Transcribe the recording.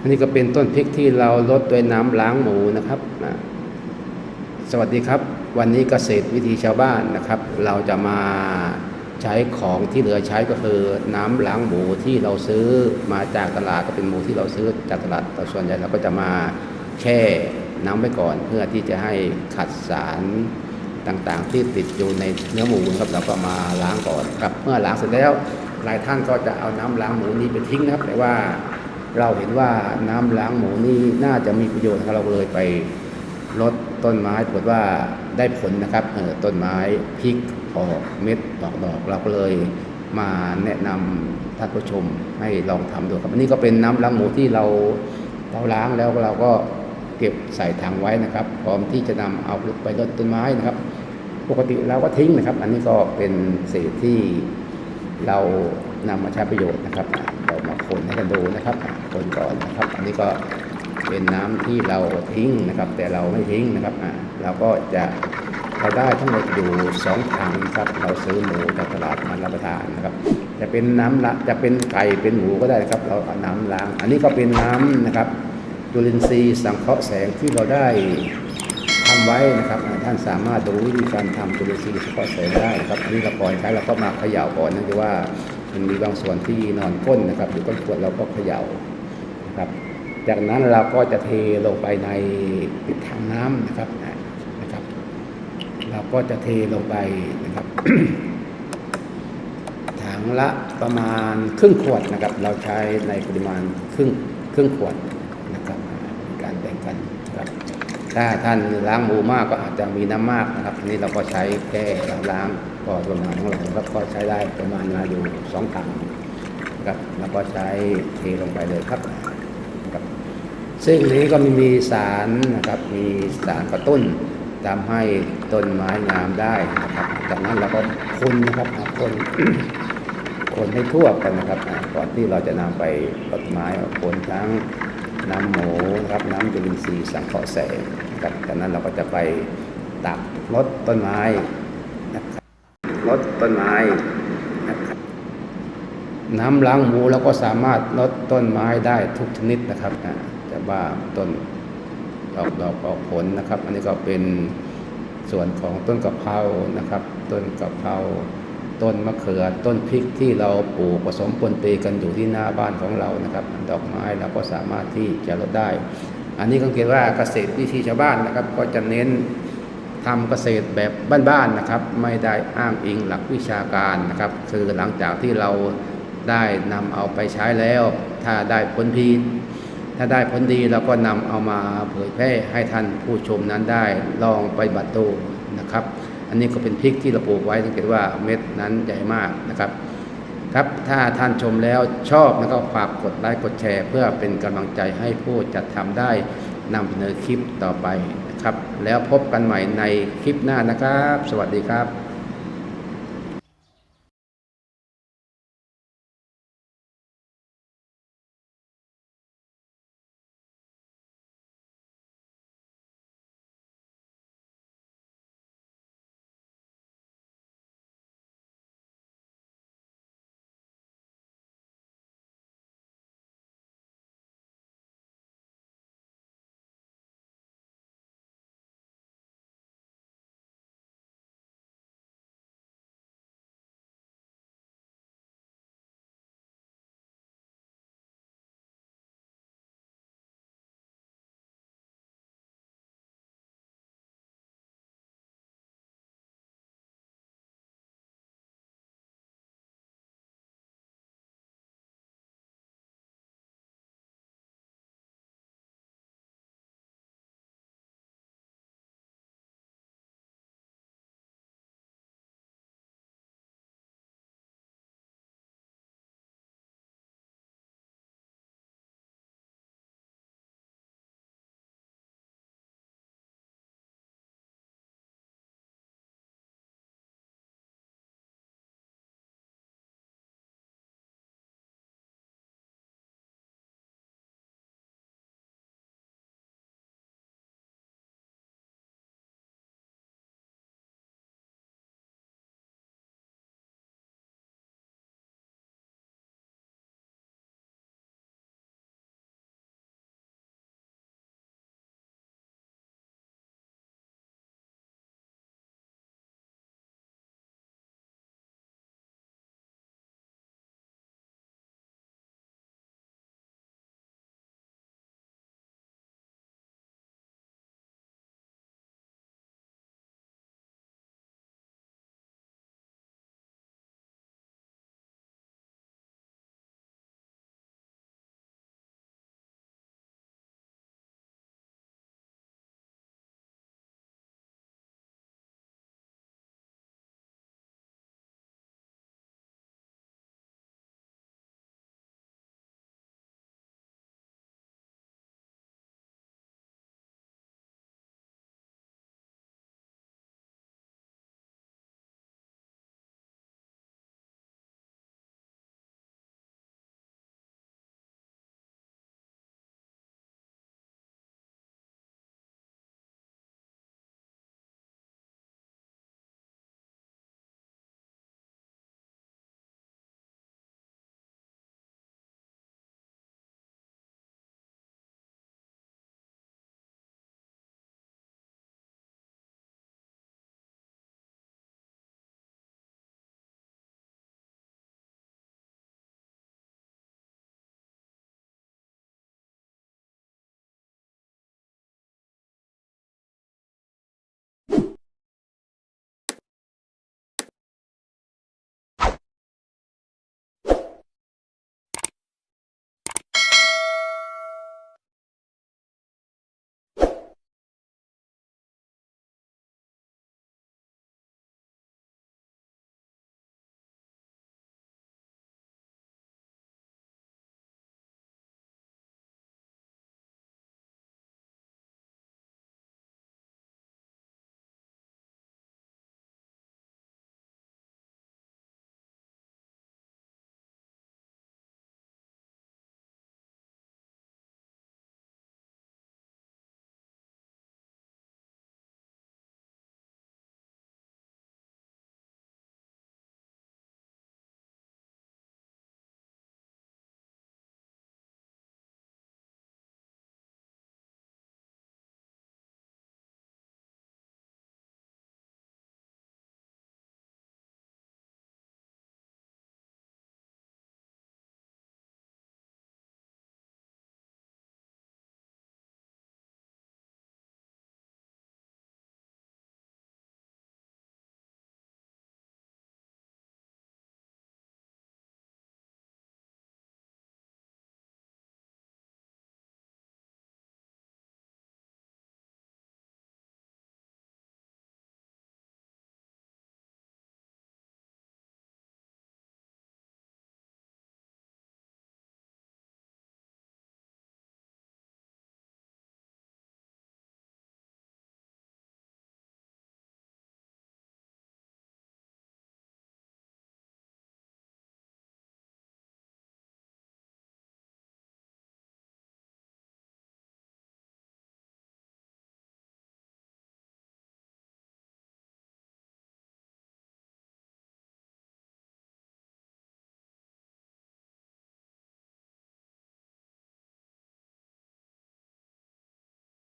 อันนี้ก็เป็นต้นพริกที่เราลดด้วยน้ำล้างหมูนะครับสวัสดีครับ วันนี้เกษตรวิธีชาวบ้านนะครับ เราจะมาใช้ของที่เหลือใช้ก็คือน้ำล้างหมูที่เราซื้อมาจากตลาดก็เป็นหมูที่เราซื้อจากตลาดแต่ส่วนใหญ่เราก็จะมาแช่น้ำไว้ก่อน เพื่อที่จะให้ขัดสารต่างๆ ที่ติดอยู่ในเนื้อหมูนะครับเราก็มาล้างก่อนครับ เมื่อล้างเสร็จแล้วหลายท่านก็จะเอาน้ำล้างหมูนี้ไปทิ้งนะครับ แต่ว่า เราเห็นว่าน้ำล้างหมูนี่น่าจะมีประโยชน์เราเลยไปลดต้นไม้ปรากฏว่าได้ผลนะครับเออต้นไม้พลิกออกเม็ดดอกดอกเราก็เลยมาแนะนำท่านผู้ชมให้ลองทำดูครับอันนี้ก็เป็นน้ำล้างหมูที่เราเราล้างแล้วเราก็เก็บใส่ถังไว้นะครับ พร้อมที่จะนำเอาไปรดต้นไม้นะครับ ปกติเราก็ทิ้งนะครับ อันนี้ก็เป็นเศษที่เรานำมาใช้ประโยชน์นะครับ คนให้กันดูนะครับคนก่อนนะครับ อันนี้ก็เป็นน้ำที่เราทิ้งนะครับ แต่เราไม่ทิ้งนะครับอะเราก็จะเราได้ทั้งหมดอยู่สองถังครับเราซื้อหมูจากตลาดมารับประทานนะครับ จะเป็นน้ำละจะเป็นไก่เป็นหมูก็ได้ครับ เราเอาน้ำล้าง อันนี้ก็เป็นน้ำนะครับจุลินทรีย์สังเคราะห์แสงที่เราได้ทำไว้นะครับ ท่านสามารถดูวิธีการทำจุลินทรีย์สังเฉพาะเสริมได้นะครับอันนี้เราก่อนใช้เราก็มาเขย่าก่อนนื่องจากว่า มันมีบางส่วนที่นอนก้นนะครับอยู่ก้นขวดเราก็เขย่านะครับ จากนั้นเราก็จะเทลงไปในถังน้ำนะครับนะครับ เราก็จะเทลงไปนะครับถังละประมาณครึ่งขวดนะครับ เราใช้ในปริมาณครึ่งครึ่งขวดนะครับ ถ้าท่านล้างหมูมากก็อาจจะมีน้ำมากนะครับอันนี้เราก็ใช้แค่ล้างพอประมาของเราครับก็ใช้ได้ประมาณมาอยู่สองถังนะครับแล้วก็ใช้เทลงไปเลยครับนะครับ ซึ่งนี้ก็มีมีสารนะครับมีสารกระตุ้นทำให้ต้นไม้งามได้นะครับ จากนั้นเราก็คนนะครับคนคนให้ทั่วกันนะครับก่อนที่เราจะนำไปรดไม้คนทั้ง น้ำหมูครับน้ำจุลินทรีย์สังเคราะห์แสงครับจากนั้นเราก็จะไปตักรดต้นไม้นะครับรดต้นไม้นะครับน้ำล้างหมูเราก็สามารถลดต้นไม้ได้ทุกชนิดนะครับอ่าแต่ว่าต้นดอกดอกออกผลนะครับ อันนี้ก็เป็นส่วนของต้นกะเพรานะครับ ต้นกะเพรา ต้นมะเขือต้นพริกที่เราปลูกผสมปนเปกันอยู่ที่หน้าบ้านของเรานะครับ ดอกไม้เราก็สามารถที่จะลดได้ อันนี้ก็เรียกว่าเกษตรวิธีชาวบ้านนะครับ ก็จะเน้นทำเกษตรแบบบ้านๆนะครับ ไม่ได้อ้างอิงหลักวิชาการนะครับ คือหลังจากที่เราได้นำเอาไปใช้แล้ว ถ้าได้ผลดีถ้าได้ผลดีเราก็นำเอามาเผยแพร่ให้ท่านผู้ชมนั้นได้ลองไปบัตรดูนะครับ อันนี้ก็เป็นพริกที่เราปลูกไว้สังเกตว่าเม็ดนั้นใหญ่มากนะครับ ครับถ้าท่านชมแล้วชอบแล้วก็ฝากกดไลค์กดแชร์ เพื่อเป็นกำลังใจให้ผู้จัดทำได้นำเสนอคลิปต่อไปนะครับ แล้วพบกันใหม่ในคลิปหน้านะครับ สวัสดีครับ